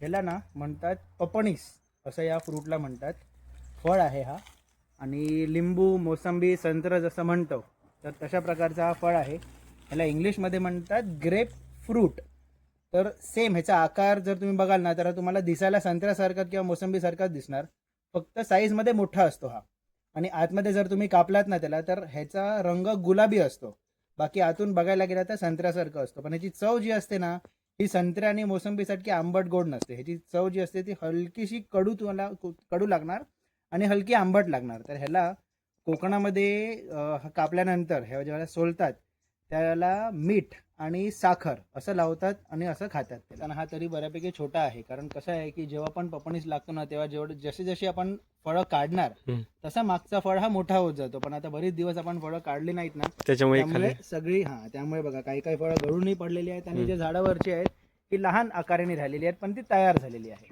ह्याला ना म्हणतात पपणीस असं या फ्रूटला म्हणतात. फळ आहे हा. आणि लिंबू मोसंबी संत्र जसं म्हणतो तर तशा प्रकारचा हा फळ आहे. ह्याला इंग्लिशमध्ये म्हणतात ग्रेप फ्रूट तर सेम ह्याचा आकार जर तुम्ही बघाल ना तर तुम्हाला दिसायला संत्र्यासारखा किंवा मोसंबीसारखाच दिसणार. फक्त साईजमध्ये मोठा असतो हा. आणि आतमध्ये जर तुम्ही कापलात ना त्याला तर ह्याचा रंग गुलाबी असतो. बाकी आतून बघायला गेला तर संत्र्यासारखं असतो. पण ह्याची चव जी असते ना ही संत्र्या आणि मोसंबीसारखी आंबट गोड नसते. ह्याची चव जी असते ती हलकीशी कडू तुम्हाला कडू लागणार आणि हलकी आंबट लागणार. तर ह्याला कोकणामध्ये कापल्यानंतर ह्या जेव्हा सोलतात त्याला मीठ आणि साखर असं लावतात आणि असं खातात ते. कारण हा तरी बऱ्यापैकी छोटा आहे कारण कसं आहे की जेव्हा पण पपणीस लागतो ना तेव्हा जेवढे जसे जसे आपण फळं काढणार. तसा मागचा फळ हा मोठा होत जातो पण आता बरेच दिवस आपण फळं काढली नाहीत ना त्याच्यामुळे सगळी हा त्यामुळे बघा काही काही फळं गळूनही पडलेली आहेत आणि. जे झाडावरची आहेत ती लहान आकाराने झालेली आहेत पण ती तयार झालेली आहे